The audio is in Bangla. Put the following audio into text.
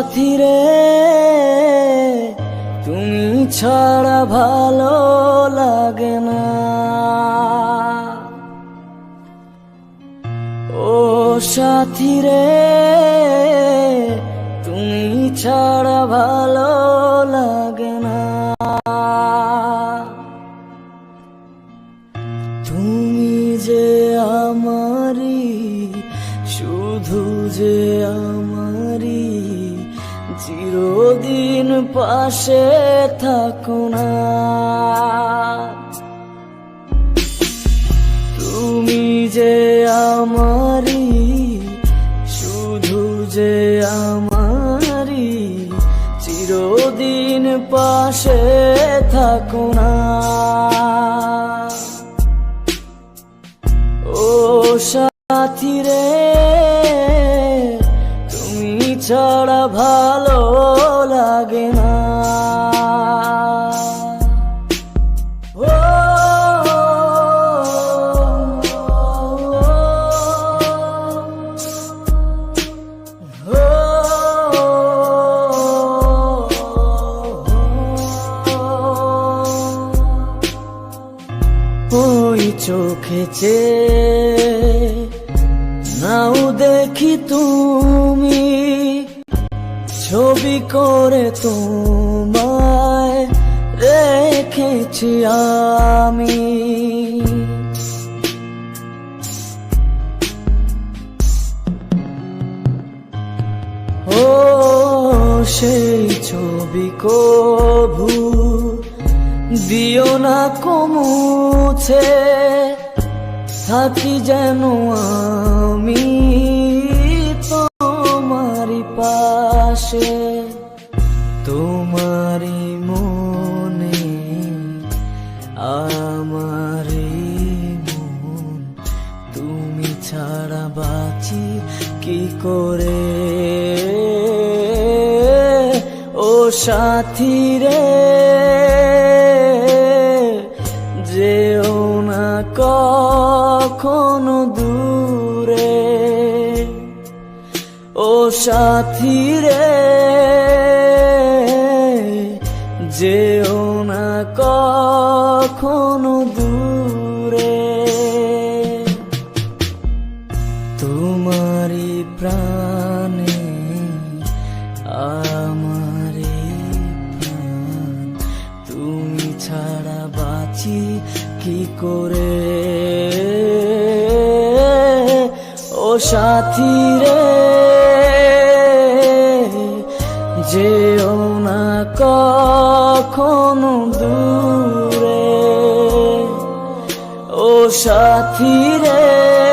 সাথী রে তুমি ছাড়া ভালো লাগে না। ও সাথী রে তুমি ছাড়া ভালো লাগে না। তুমি যে আমারি শুধু যে আমারি চিরদিন পাশে থাকো না। তুমি যে আমারি শুধু যে আমারি চিরদিন পাশে থাকো না। ও সাথী রে, তুমি ছাড়া ভালো চোখেছে নাও দেখি তুমি ছবি করে তোমায় রেখেছি আমি। ও সেই ছবি কভু দিও না কমুছে, থাকি যেন আমি তোমারি পাশে তোমারি মনে আমারি মন। তুমি ছাড়া বাঁচি কি করে? ও সাথী রে, যেও না কখনো দূরে। ও সাথী রে, যেও না কখনো দূরে। তোমারি প্রাণে আমারি ছাড়া বাঁচি কি করে? ও সাথী রে যেও না কখনো দূরে। ও সাথী রে